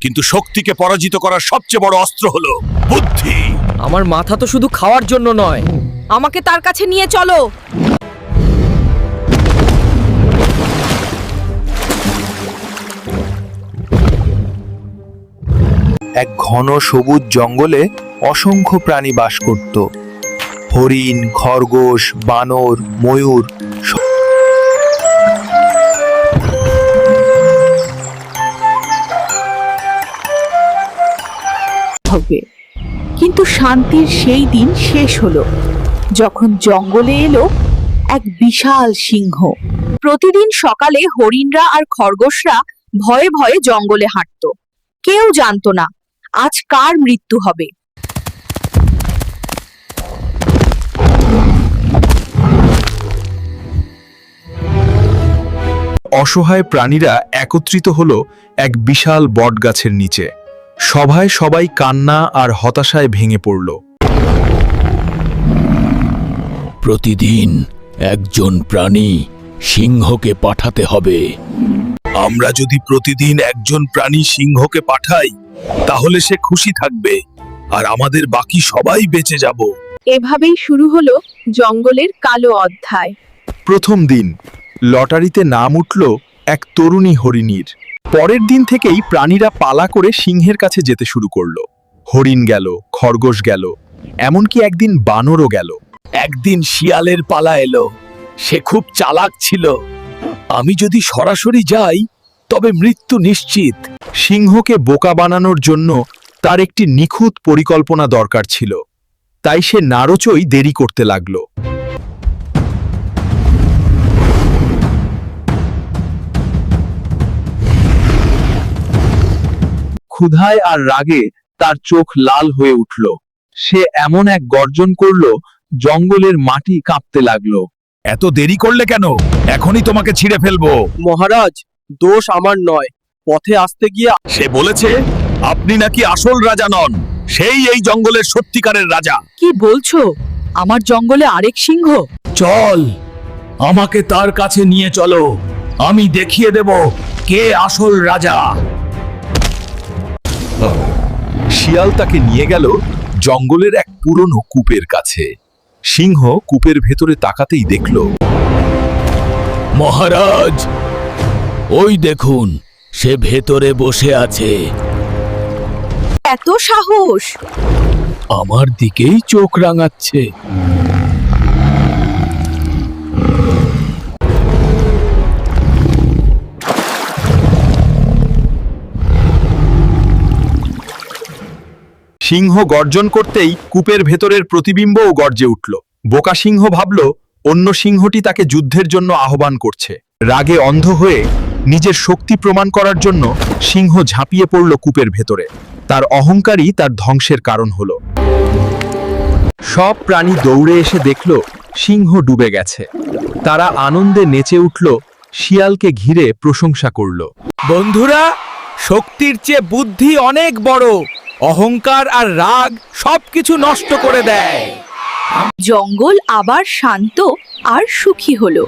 কিন্তু শক্তিকে পরাজিত করার সবচেয়ে বড় অস্ত্র হলো বুদ্ধি। আমার মাথা তো শুধু খাওয়ার জন্য নয়। আমাকে তার কাছে নিয়ে চলো। এক ঘন সবুজ জঙ্গলে অসংখ্য প্রাণী বাস করত। হরিণ খরগোশ বানর ময়ূর হবে কিন্তু শান্তির সেই দিন শেষ হলো, যখন জঙ্গলে এলো এক বিশাল সিংহ। প্রতিদিন সকালে হরিণরা আর খরগোশরা ভয়ে ভয়ে জঙ্গলে হাঁটতো। কেউ জানতো না, আজ কার মৃত্যু হবে। অসহায় প্রাণীরা একত্রিত হলো এক বিশাল বটগাছের নিচে। সভায় সবাই কান্না আর হতাশায় ভেঙে পড়ল। প্রতিদিন একজন প্রাণী সিংহকে পাঠাতে হবে। আমরা যদি প্রতিদিন একজন প্রাণী সিংহকে পাঠাই তাহলে সে খুশি থাকবে আর আমাদের বাকি সবাই বেঁচে যাব। এভাবেই শুরু হলো জঙ্গলের কালো অধ্যায়। প্রথম দিন লটারিতে নাম উঠল এক তরুণী হরিণীর। পরের দিন থেকেই প্রাণীরা পালা করে সিংহের কাছে যেতে শুরু করল। হরিণ গেল, খরগোশ গেল, এমনকি একদিন বানরও গেল। একদিন শিয়ালের পালা এলো, সে খুব চালাক ছিল। আমি যদি সরাসরি যাই, তবে মৃত্যু নিশ্চিত। সিংহকে বোকা বানানোর জন্য তার একটি নিখুঁত পরিকল্পনা দরকার ছিল। তাই সে নারচই দেরি করতে লাগল। ক্ষুধায় আর রাগে তার চোখ লাল হয়ে উঠল। সে এমন এক গর্জন করল জঙ্গলের মাটি কাঁপতে লাগল। এত দেরি করলে কেন? এখনই তোমাকে ছিঁড়ে ফেলব। মহারাজ দোষ আমার নয়। পথে আসতে গিয়ে সে বলেছে আপনি নাকি আসল রাজা নন সেই এই জঙ্গলের সত্যিকারের রাজা। কি বলছো? আমার জঙ্গলে আরেক সিংহ? চল আমাকে তার কাছে নিয়ে চলো। আমি দেখিয়ে দেব কে আসল রাজা। শিয়াল তাকে নিয়ে গেল জঙ্গলের এক পুরনো কূপের কাছে। সিংহ কূপের ভেতরে তাকাতেই দেখল মহারাজ ওই দেখুন সে ভেতরে বসে আছে। এত সাহস! আমার দিকেই চোখ রাঙাচ্ছে। সিংহ গর্জন করতেই কূপের ভেতরের প্রতিবিম্বও গর্জে উঠল। বোকা সিংহ ভাবল, অন্য সিংহটি তাকে যুদ্ধের জন্য আহ্বান করছে। রাগে অন্ধ হয়ে নিজের শক্তি প্রমাণ করার জন্য সিংহ ঝাঁপিয়ে পড়ল কূপের ভেতরে। তার অহংকারই তার ধ্বংসের কারণ হল। সব প্রাণী দৌড়ে এসে দেখল, সিংহ ডুবে গেছে। তারা আনন্দে নেচে উঠল, শিয়ালকে ঘিরে প্রশংসা করল। বন্ধুরা, শক্তির চেয়ে বুদ্ধি অনেক বড়। অহংকার আর রাগ সবকিছু নষ্ট করে দেয়। জঙ্গল আবার শান্ত আর সুখী হলো।